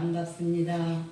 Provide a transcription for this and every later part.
반갑습니다.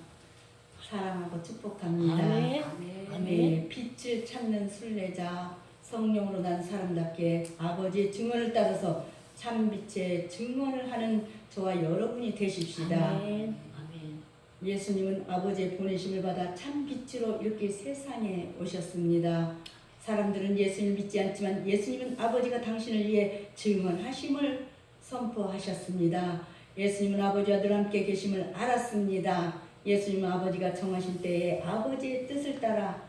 사랑하고 축복합니다. 아멘. 아멘. 네, 빛을 찾는 순례자 성령으로 난 사람답게 아버지의 증언을 따라서 참 빛의 증언을 하는 저와 여러분이 되십시다. 아멘. 아멘. 예수님은 아버지의 보내심을 받아 참 빛으로 이렇게 세상에 오셨습니다. 사람들은 예수님을 믿지 않지만 예수님은 아버지가 당신을 위해 증언하심을 선포하셨습니다. 예수님은 아버지와 늘 함께 계심을 알았습니다. 예수님은 아버지가 정하신 때에 아버지의 뜻을 따라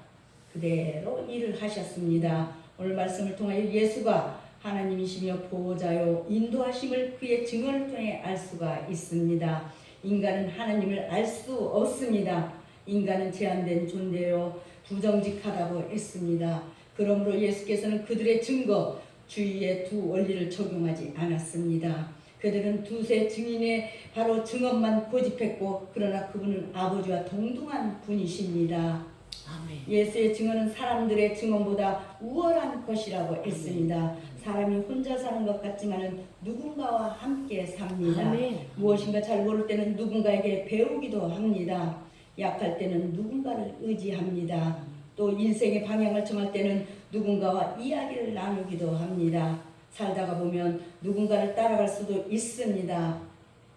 그대로 일을 하셨습니다. 오늘 말씀을 통하여 예수가 하나님이시며 보호자요 인도하심을 그의 증언을 통해 알 수가 있습니다. 인간은 하나님을 알 수 없습니다. 인간은 제한된 존재요 부정직하다고 했습니다. 그러므로 예수께서는 그들의 증거 주위에 두 원리를 적용하지 않았습니다. 그들은 두세 증인의 바로 증언만 고집했고 그러나 그분은 아버지와 동등한 분이십니다. 아멘. 예수의 증언은 사람들의 증언보다 우월한 것이라고 했습니다. 사람이 혼자 사는 것 같지만은 누군가와 함께 삽니다. 아멘. 무엇인가 잘 모를 때는 누군가에게 배우기도 합니다. 약할 때는 누군가를 의지합니다. 또 인생의 방향을 정할 때는 누군가와 이야기를 나누기도 합니다. 살다가 보면 누군가를 따라갈 수도 있습니다.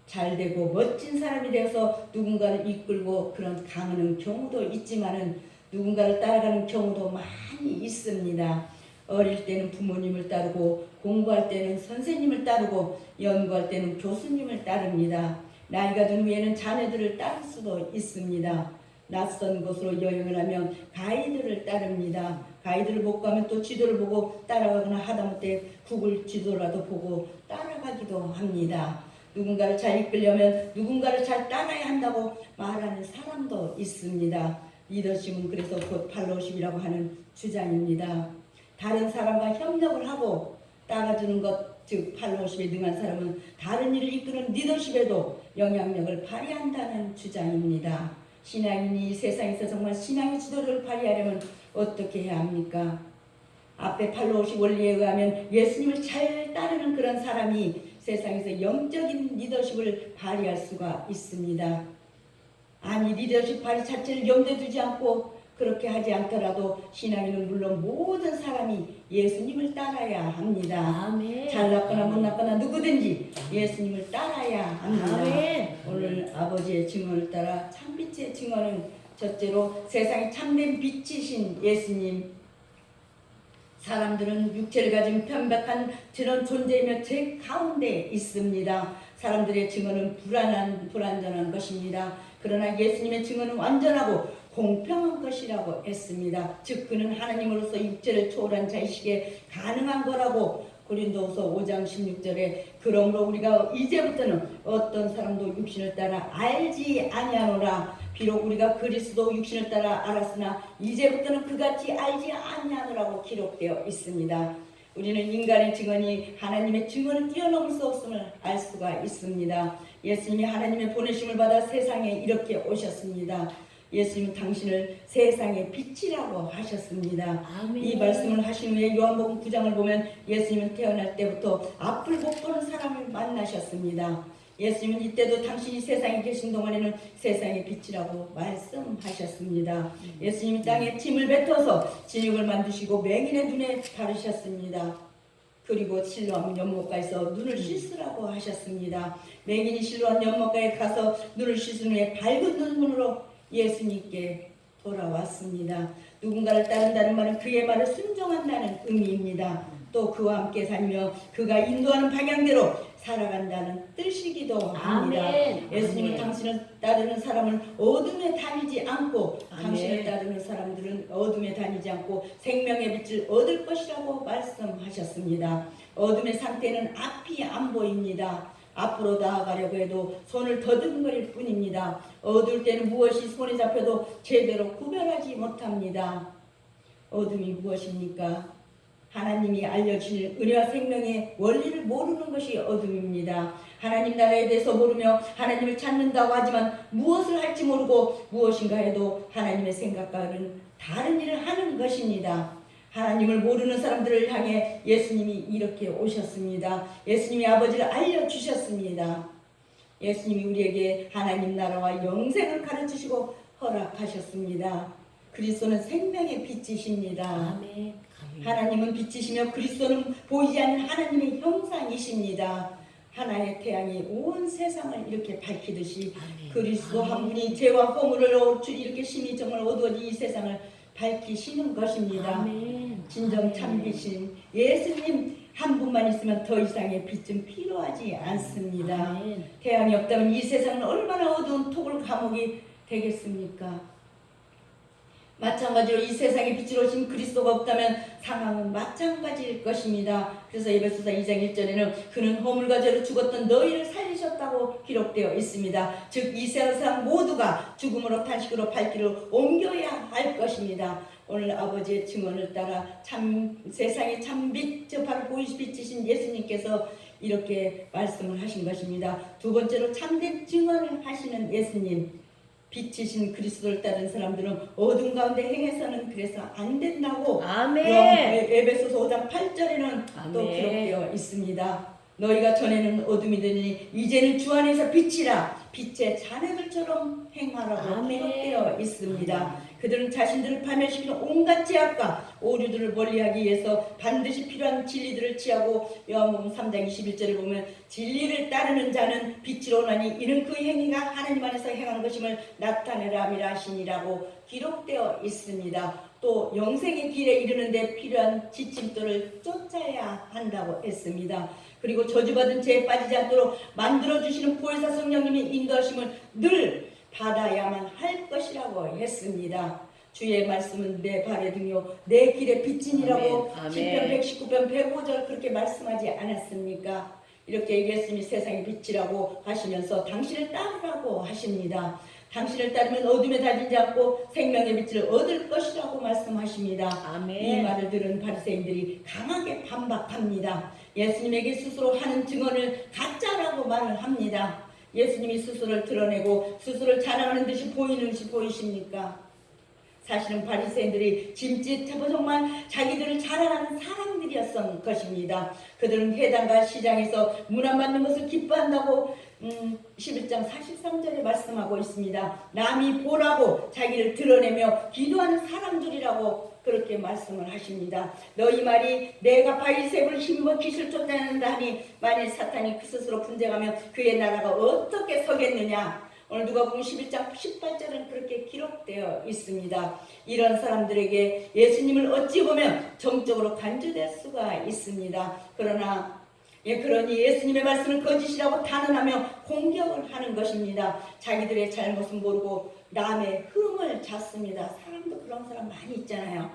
잘 되고 멋진 사람이 되어서 누군가를 이끌고 그런 강하는 경우도 있지만은 누군가를 따라가는 경우도 많이 있습니다. 어릴 때는 부모님을 따르고 공부할 때는 선생님을 따르고 연구할 때는 교수님을 따릅니다. 나이가 든 후에는 자녀들을 따를 수도 있습니다. 낯선 곳으로 여행을 하면 가이드를 따릅니다. 가이드를 못 가면 또 지도를 보고 따라가거나 하다못해 구글 지도라도 보고 따라가기도 합니다. 누군가를 잘 이끌려면 누군가를 잘 따라야 한다고 말하는 사람도 있습니다. 리더십은 그래서 곧 팔로우십이라고 하는 주장입니다. 다른 사람과 협력을 하고 따라주는 것, 즉 팔로우십에 능한 사람은 다른 일을 이끄는 리더십에도 영향력을 발휘한다는 주장입니다. 신앙인이 이 세상에서 정말 신앙의 지도를 발휘하려면 어떻게 해야 합니까? 앞에 팔로우십 원리에 의하면 예수님을 잘 따르는 그런 사람이 세상에서 영적인 리더십을 발휘할 수가 있습니다. 아니 리더십 발휘 자체를 염두에 두지 않고 그렇게 하지 않더라도 신앙인은 물론 모든 사람이 예수님을 따라야 합니다. 아멘. 잘났거나 못났거나 누구든지 예수님을 따라야 합니다. 아멘. 오늘 아버지의 증언을 따라 참빛의 증언은 첫째로 세상에 참된 빛이신 예수님 사람들은 육체를 가진 편박한 저런 존재이며 제 가운데 있습니다. 사람들의 증언은 불안한 불완전한 것입니다. 그러나 예수님의 증언은 완전하고 공평한 것이라고 했습니다. 즉 그는 하나님으로서 육체를 초월한 자이시기에 가능한 거라고 고린도후서 5장 16절에 그러므로 우리가 이제부터는 어떤 사람도 육신을 따라 알지 아니하노라 비록 우리가 그리스도 육신을 따라 알았으나 이제부터는 그같이 알지 아니하노라고 기록되어 있습니다. 우리는 인간의 증언이 하나님의 증언을 뛰어넘을 수 없음을 알 수가 있습니다. 예수님이 하나님의 보내심을 받아 세상에 이렇게 오셨습니다. 예수님은 당신을 세상의 빛이라고 하셨습니다. 아멘. 이 말씀을 하신 후에 요한복음 9장을 보면 예수님은 태어날 때부터 앞을 못 보는 사람을 만나셨습니다. 예수님은 이때도 당신이 세상에 계신 동안에는 세상의 빛이라고 말씀하셨습니다. 예수님이 땅에 침을 뱉어서 진육을 만드시고 맹인의 눈에 바르셨습니다. 그리고 실로암 연못가에서 눈을 씻으라고 하셨습니다. 맹인이 실로암 연못가에 가서 눈을 씻은 후에 밝은 눈으로 예수님께 돌아왔습니다. 누군가를 따른다는 말은 그의 말을 순종한다는 의미입니다. 또 그와 함께 살며 그가 인도하는 방향대로 살아간다는 뜻이기도 합니다. 아멘. 예수님은 아멘. 당신을 따르는 사람을 어둠에 다니지 않고 아멘. 당신을 따르는 사람들은 어둠에 다니지 않고 생명의 빛을 얻을 것이라고 말씀하셨습니다. 어둠의 상태는 앞이 안 보입니다. 앞으로 나아가려고 해도 손을 더듬거릴 뿐입니다. 어두울 때는 무엇이 손에 잡혀도 제대로 구별하지 못합니다. 어둠이 무엇입니까? 하나님이 알려주신 은혜와 생명의 원리를 모르는 것이 어둠입니다. 하나님 나라에 대해서 모르며 하나님을 찾는다고 하지만 무엇을 할지 모르고 무엇인가 해도 하나님의 생각과는 다른 일을 하는 것입니다. 하나님을 모르는 사람들을 향해 예수님이 이렇게 오셨습니다. 예수님이 아버지를 알려주셨습니다. 예수님이 우리에게 하나님 나라와 영생을 가르치시고 허락하셨습니다. 그리스도는 생명의 빛이십니다. 아멘. 하나님은 빛이시며 그리스도는 보이지 않는 하나님의 형상이십니다. 하나의 태양이 온 세상을 이렇게 밝히듯이 아멘. 그리스도 한 분이 죄와 허물을 이렇게 심히 정말 어두워진 이 세상을 밝히시는 것입니다. 아멘. 진정 참빛인 예수님 한 분만 있으면 더 이상의 빛은 필요하지 않습니다. 태양이 없다면 이 세상은 얼마나 어두운 토굴 감옥이 되겠습니까? 마찬가지로 이 세상에 빛으로 오신 그리스도가 없다면 상황은 마찬가지일 것입니다. 그래서 에베소서 2장 1절에는 그는 허물과 죄로 죽었던 너희를 살리셨다고 기록되어 있습니다. 즉 이 세상 모두가 죽음으로 탄식으로 발길을 옮겨야 할 것입니다. 오늘 아버지의 증언을 따라 참 세상의 참빛 저 바로 보이시 빛이신 예수님께서 이렇게 말씀을 하신 것입니다. 두 번째로 참된 증언을 하시는 예수님 빛이신 그리스도를 따른 사람들은 어둠 가운데 행해서는 그래서 안 된다고 아멘. 에- 에베소서 5장 8절에는 또 아멘. 기록되어 있습니다. 너희가 전에는 어둠이 되니 이제는 주 안에서 빛이라 빛의 자녀들처럼 행하라고. 기록되어 있습니다. 그들은 자신들을 파멸시키는 온갖 죄악과 오류들을 멀리하기 위해서 반드시 필요한 진리들을 취하고 요한복음 3장 21절에 보면 진리를 따르는 자는 빛으로 나니 이는 그 행위가 하나님 안에서 행한 것임을 나타내라 함이라 하시니라고 기록되어 있습니다. 또 영생의 길에 이르는데 필요한 지침들을 쫓아야 한다고 했습니다. 그리고 저주받은 죄에 빠지지 않도록 만들어주시는 보혜사 성령님의 인도하심을 늘 받아야만 할 것이라고 했습니다. 주의 말씀은 내 발의 등요 내 길의 빛이니라고 아멘. 시편 아멘. 119편 105절 그렇게 말씀하지 않았습니까? 이렇게 예수님이 세상의 빛이라고 하시면서 당신을 따르라고 하십니다. 당신을 따르면 어둠에 다지지 않고 생명의 빛을 얻을 것이라고 말씀하십니다. 이 아멘. 말을 들은 바리새인들이 강하게 반박합니다. 예수님에게 스스로 하는 증언을 가짜라고 말을 합니다. 예수님이 스스로를 드러내고 스스로를 자랑하는 듯이 보이는 듯이 보이십니까? 사실은 바리새인들이 짐짓하고 정말 자기들을 자랑하는 사람들이었던 것입니다. 그들은 회당과 시장에서 문안 받는 것을 기뻐한다고 음, 11장 43절에 말씀하고 있습니다. 남이 보라고 자기를 드러내며 기도하는 사람들이라고 그렇게 말씀을 하십니다. 너희 말이 내가 바리새를 힘입어 빛을 쫓아낸다 하니 만일 사탄이 그 스스로 분쟁하면 그의 나라가 어떻게 서겠느냐? 오늘 누가복음 11장 18절은 그렇게 기록되어 있습니다. 이런 사람들에게 예수님을 어찌 보면 정적으로 간주될 수가 있습니다. 그러나 예, 그러니 예수님의 말씀을 거짓이라고 단언하며 공격을 하는 것입니다. 자기들의 잘못은 모르고 남의 흠을 잡습니다. 사람도 그런 사람 많이 있잖아요.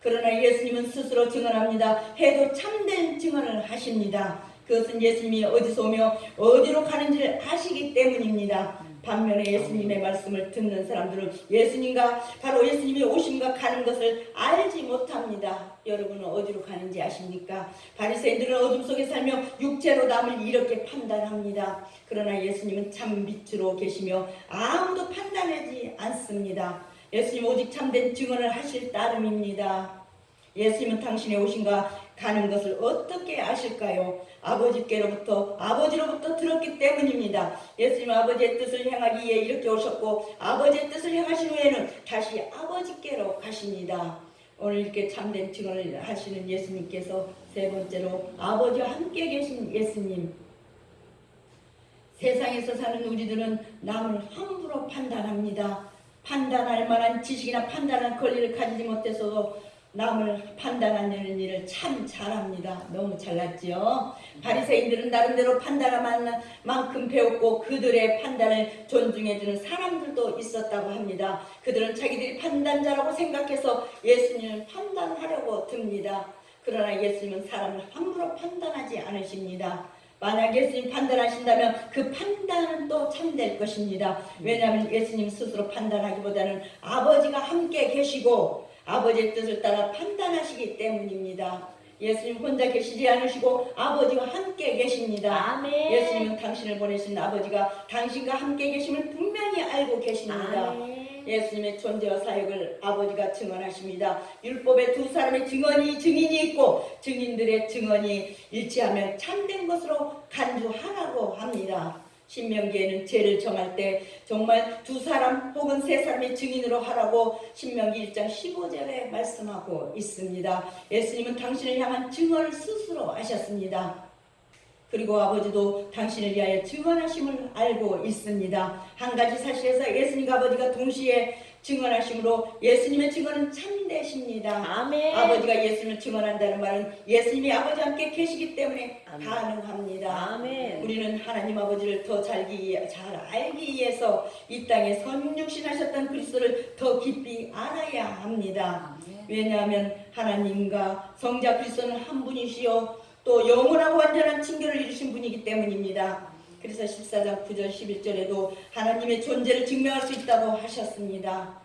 그러나 예수님은 스스로 증언합니다. 해도 참된 증언을 하십니다. 그것은 예수님이 어디서 오며 어디로 가는지를 아시기 때문입니다. 반면에 예수님의 말씀을 듣는 사람들은 예수님과 바로 예수님이 오심과 가는 것을 알지 못합니다. 여러분은 어디로 가는지 아십니까? 바리새인들은 어둠 속에 살며 육체로 남을 이렇게 판단합니다. 그러나 예수님은 참 빛으로 계시며 아무도 판단하지 않습니다. 예수님 오직 참된 증언을 하실 따름입니다. 예수님은 당신의 오신과 가는 것을 어떻게 아실까요? 아버지께로부터 아버지로부터 들었기 때문입니다. 예수님은 아버지의 뜻을 행하기 위해 이렇게 오셨고 아버지의 뜻을 행하신 후에는 다시 아버지께로 가십니다. 오늘 이렇게 참된 증언을 하시는 예수님께서 세 번째로 아버지와 함께 계신 예수님 세상에서 사는 우리들은 남을 함부로 판단합니다. 판단할 만한 지식이나 판단할 권리를 가지지 못해서도 남을 판단하는 일을 참 잘합니다. 너무 잘났지요. 바리새인들은 나름대로 판단할 만큼 배웠고 그들의 판단을 존중해주는 사람들도 있었다고 합니다. 그들은 자기들이 판단자라고 생각해서 예수님을 판단하려고 듭니다. 그러나 예수님은 사람을 함부로 판단하지 않으십니다. 만약 예수님 판단하신다면 그 판단은 또 참될 것입니다. 왜냐하면 예수님 스스로 판단하기보다는 아버지가 함께 계시고 아버지의 뜻을 따라 판단하시기 때문입니다. 예수님 혼자 계시지 않으시고 아버지와 함께 계십니다. 아멘. 예수님은 당신을 보내신 아버지가 당신과 함께 계심을 분명히 알고 계십니다. 아멘. 예수님의 존재와 사역을 아버지가 증언하십니다. 율법에 두 사람의 증언이 증인이 있고 증인들의 증언이 일치하면 참된 것으로 간주하라고 합니다. 신명기에는 죄를 정할 때 정말 두 사람 혹은 세 사람의 증인으로 하라고 신명기 1장 15절에 말씀하고 있습니다. 예수님은 당신을 향한 증언을 스스로 하셨습니다. 그리고 아버지도 당신을 위하여 증언하심을 알고 있습니다. 한 가지 사실에서 예수님과 아버지가 동시에 증언하심으로 예수님의 증언은 참되십니다. 아멘. 아버지가 예수님을 증언한다는 말은 예수님이 아버지와 함께 계시기 때문에 아멘. 가능합니다. 아멘. 우리는 하나님 아버지를 더 잘기, 잘 알기 위해서 이 땅에 선육신하셨던 그리스도를 더 깊이 알아야 합니다. 왜냐하면 하나님과 성자 그리스도는 한 분이시요 또 영원하고 완전한 친교를 이루신 분이기 때문입니다. 그래서 14장 9절 11절에도 하나님의 존재를 증명할 수 있다고 하셨습니다.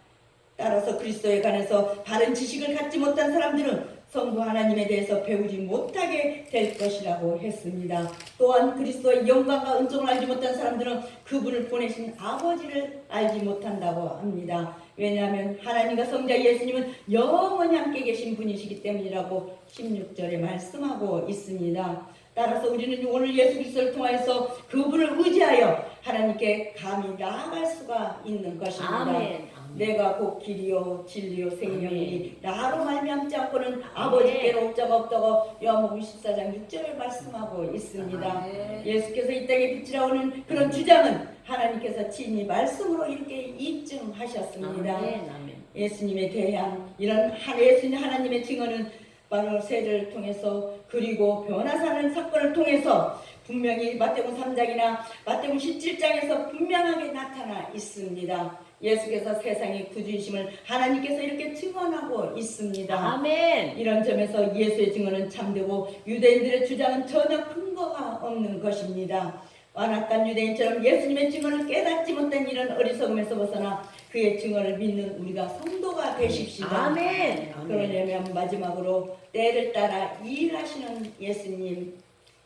따라서 그리스도에 관해서 바른 지식을 갖지 못한 사람들은 성부 하나님에 대해서 배우지 못하게 될 것이라고 했습니다. 또한 그리스도의 영광과 은총을 알지 못한 사람들은 그분을 보내신 아버지를 알지 못한다고 합니다. 왜냐하면 하나님과 성자 예수님은 영원히 함께 계신 분이시기 때문이라고 16절에 말씀하고 있습니다. 따라서 우리는 오늘 예수 그리스도를 통하여서 그분을 의지하여 하나님께 감히 나아갈 수가 있는 것입니다. 아멘. 내가 곧 길이요 진리요 생명이니 나로 말미암지 않고는. 아버지께로 옵자가 없다고 요한복음 14장 6절을 말씀하고 있습니다. 아멘. 예수께서 이 땅에 빛이라오는 그런 주장은 하나님께서 친히 말씀으로 이렇게 입증하셨습니다. 아멘. 아멘. 예수님에 대한 이런 한 예수님 하나님의 증언은 바로 세례를 통해서 그리고 변화사는 사건을 통해서 분명히 마태복음 3장이나 마태복음 17장에서 분명하게 나타나 있습니다. 예수께서 세상의 구주이심을 하나님께서 이렇게 증언하고 있습니다. 아멘. 이런 점에서 예수의 증언은 참되고 유대인들의 주장은 전혀 근거가 없는 것입니다. 완악한 유대인처럼 예수님의 증언을 깨닫지 못한 이런 어리석음에서 벗어나 그의 증언을 믿는 우리가 성도가 되십시다. 아멘. 그러려면 마지막으로 때를 따라 일하시는 예수님.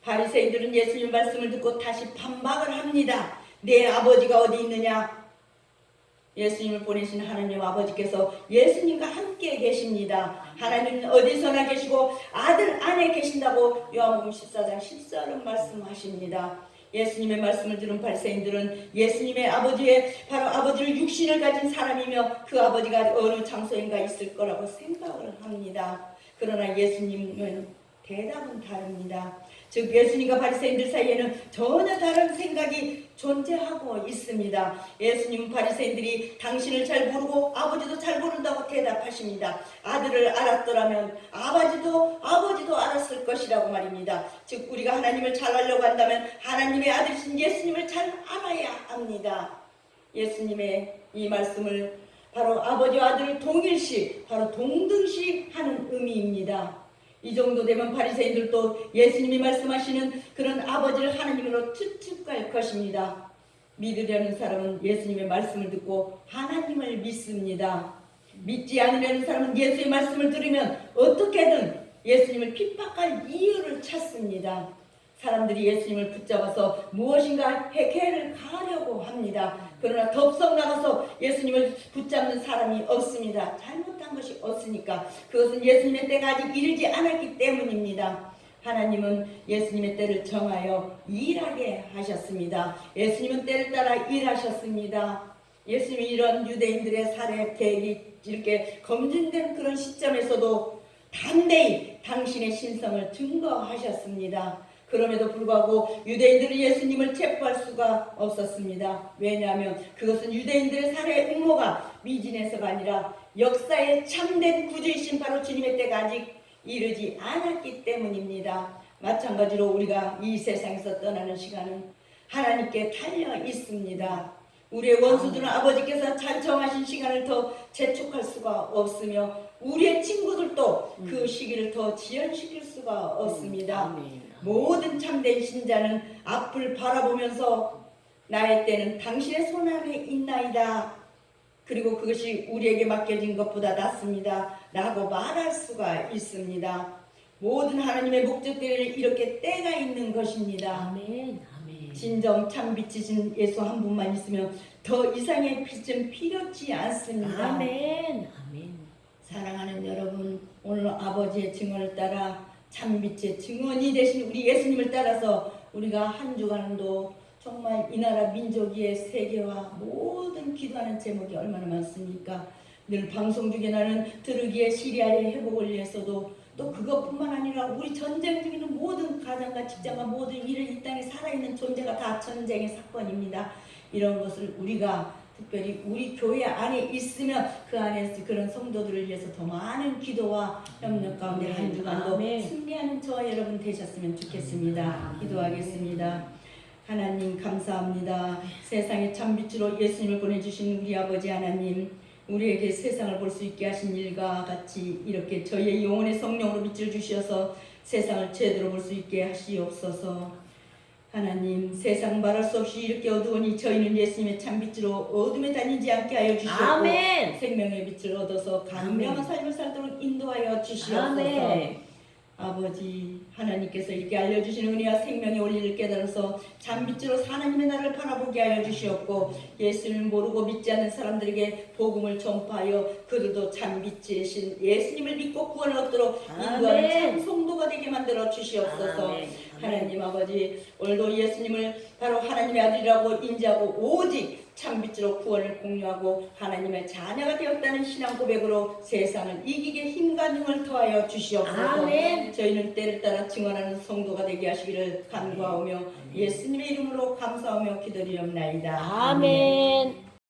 바리새인들은 예수님 말씀을 듣고 다시 반박을 합니다. 내 아버지가 어디 있느냐? 예수님을 보내신 하나님 아버지께서 예수님과 함께 계십니다. 하나님은 어디서나 계시고 아들 안에 계신다고 요한복음 14장 14절은 말씀하십니다. 예수님의 말씀을 들은 바리새인들은 예수님의 아버지의 바로 아버지를 육신을 가진 사람이며 그 아버지가 어느 장소인가 있을 거라고 생각을 합니다. 그러나 예수님은 대답은 다릅니다. 즉 예수님과 바리새인들 사이에는 전혀 다른 생각이 존재하고 있습니다. 예수님은 바리새인들이 당신을 잘 모르고 아버지도 잘 모른다고 대답하십니다. 아들을 알았더라면 아버지도 아버지도 알았을 것이라고 말입니다. 즉 우리가 하나님을 잘 알려고 한다면 하나님의 아들이신 예수님을 잘 알아야 합니다. 예수님의 이 말씀을 바로 아버지와 아들을 동일시 바로 동등시 하는 의미입니다. 이 정도 되면 바리새인들도 예수님이 말씀하시는 그런 아버지를 하나님으로 추측할 것입니다. 믿으려는 사람은 예수님의 말씀을 듣고 하나님을 믿습니다. 믿지 않으려는 사람은 예수의 말씀을 들으면 어떻게든 예수님을 핍박할 이유를 찾습니다. 사람들이 예수님을 붙잡아서 무엇인가 해결을 가려고 합니다. 그러나 덥석 나가서 예수님을 붙잡는 사람이 없습니다. 잘못한 것이 없으니까 그것은 예수님의 때가 아직 이르지 않았기 때문입니다. 하나님은 예수님의 때를 정하여 일하게 하셨습니다. 예수님은 때를 따라 일하셨습니다. 예수님이 이런 유대인들의 살해 계획이 이렇게 검증된 그런 시점에서도 담대히 당신의 신성을 증거하셨습니다. 그럼에도 불구하고 유대인들은 예수님을 체포할 수가 없었습니다. 왜냐하면 그것은 유대인들의 살해 음모가 미진해서가 아니라 역사의 참된 구주이신 바로 주님의 때가 아직 이르지 않았기 때문입니다. 마찬가지로 우리가 이 세상에서 떠나는 시간은 하나님께 달려 있습니다. 우리의 원수들은 아버지께서 잘 정하신 시간을 더 재촉할 수가 없으며 우리의 친구들도 그 시기를 더 지연시킬 수가 없습니다. 아멘. 모든 참된 신자는 앞을 바라보면서 나의 때는 당신의 손 안에 있나이다. 그리고 그것이 우리에게 맡겨진 것보다 낫습니다. 라고 말할 수가 있습니다. 모든 하나님의 목적들에는 이렇게 때가 있는 것입니다. 아멘. 아멘. 진정 참 빛이신 예수 한 분만 있으면 더 이상의 빛은 필요치 않습니다. 아멘. 아멘. 사랑하는 여러분, 오늘 아버지의 증언을 따라 참 빛의 증언이 되신 우리 예수님을 따라서 우리가 한 주간도 정말 이 나라 민족의 세계와 모든 기도하는 제목이 얼마나 많습니까? 늘 방송 중에 나는 들으기에 시리아의 회복을 위해서도 또 그것뿐만 아니라 우리 전쟁 중에 있는 모든 가정과 직장과 모든 일을 이 땅에 살아있는 존재가 다 전쟁의 사건입니다. 이런 것을 우리가 특별히 우리 교회 안에 있으면 그 안에 그런 성도들을 위해서 더 많은 기도와 협력 가운데. 한 주간도. 승리하는 저와 여러분 되셨으면 좋겠습니다. 기도하겠습니다. 하나님 감사합니다. 세상에 참빛으로 예수님을 보내주신 우리 아버지 하나님 우리에게 세상을 볼 수 있게 하신 일과 같이 이렇게 저희의 영혼의 성령으로 빛을 주셔서 세상을 제대로 볼 수 있게 하시옵소서. 하나님 세상 말할 수 없이 이렇게 어두우니 저희는 예수님의 참빛으로 어둠에 다니지 않게 하여 주시옵고 아멘. 생명의 빛을 얻어서 감명한 삶을 살도록 인도하여 주시옵소서. 아멘. 아버지 하나님께서 이렇게 알려주시는 은혜와 생명의 원리를 깨달아서 잠빛으로 하나님의 나라를 바라보게 하여 주시옵고 예수를 모르고 믿지 않는 사람들에게 복음을 전파하여 그들도 잠빛이신 예수님을 믿고 구원을 얻도록 인도하는 아멘. 참 성도가 되게 만들어 주시옵소서 아멘. 하나님 아버지 오늘도 예수님을 바로 하나님의 아들이라고 인지하고 오직 참빛으로 구원을 공유하고 하나님의 자녀가 되었다는 신앙 고백으로 세상을 이기게 힘과 능을 더하여 주시옵소서 아멘. 저희는 때를 따라 증언하는 성도가 되게 하시기를 간구하오며 예수님의 이름으로 감사하며 기도리옵나이다. 아멘.